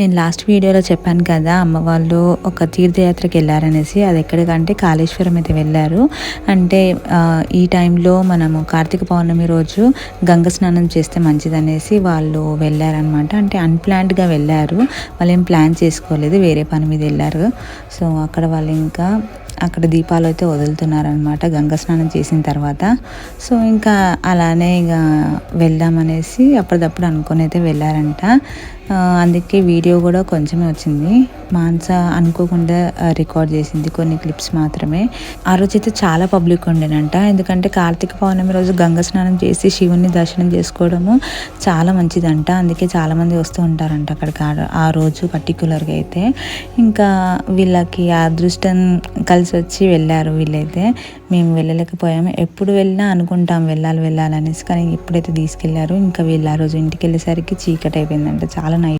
నేను లాస్ట్ వీడియోలో చెప్పాను కదా అమ్మ వాళ్ళు ఒక తీర్థయాత్రకి వెళ్ళారనేసి అది ఎక్కడికంటే కాళేశ్వరం అయితే వెళ్ళారు. అంటే ఈ టైంలో మనము కార్తీక పౌర్ణమి రోజు గంగ స్నానం చేస్తే మంచిదనేసి వాళ్ళు వెళ్ళారనమాట అంటే అన్ప్లాన్డ్గా వెళ్ళారు. వాళ్ళు ఏం ప్లాన్ చేసుకోలేదు వేరే పని మీద వెళ్ళారు. సో అక్కడ వాళ్ళు ఇంకా అక్కడ దీపాలు అయితే వదులుతున్నారనమాట గంగ స్నానం చేసిన తర్వాత. సో ఇంకా అలానే ఇక వెళ్దామనేసి అప్పటిదప్పుడు అనుకొని అయితే వెళ్ళారంట. అందుకే వీడియో కూడా కొంచెమే వచ్చింది. మాన్స అనుకోకుండా రికార్డ్ చేసింది కొన్ని క్లిప్స్ మాత్రమే. ఆ రోజు అయితే చాలా పబ్లిక్ ఉండేనంట. ఎందుకంటే కార్తీక పౌర్ణమి రోజు గంగ స్నానం చేసి శివుని దర్శనం చేసుకోవడము చాలా మంచిదంట. అందుకే చాలామంది వస్తూ ఉంటారంట అక్కడికి ఆ- రోజు పర్టికులర్గా అయితే. ఇంకా వీళ్ళకి అదృష్టం కలిసి వచ్చి వెళ్ళారు వీళ్ళైతే. మేము వెళ్ళలేకపోయాము. ఎప్పుడు వెళ్ళినా అనుకుంటాం వెళ్ళాలి వెళ్ళాలనేసి కానీ ఎప్పుడైతే తీసుకెళ్ళారు. ఇంకా వీళ్ళు ఆ రోజు ఇంటికి వెళ్ళేసరికి చీకటి అయిపోయిందంట. చాలా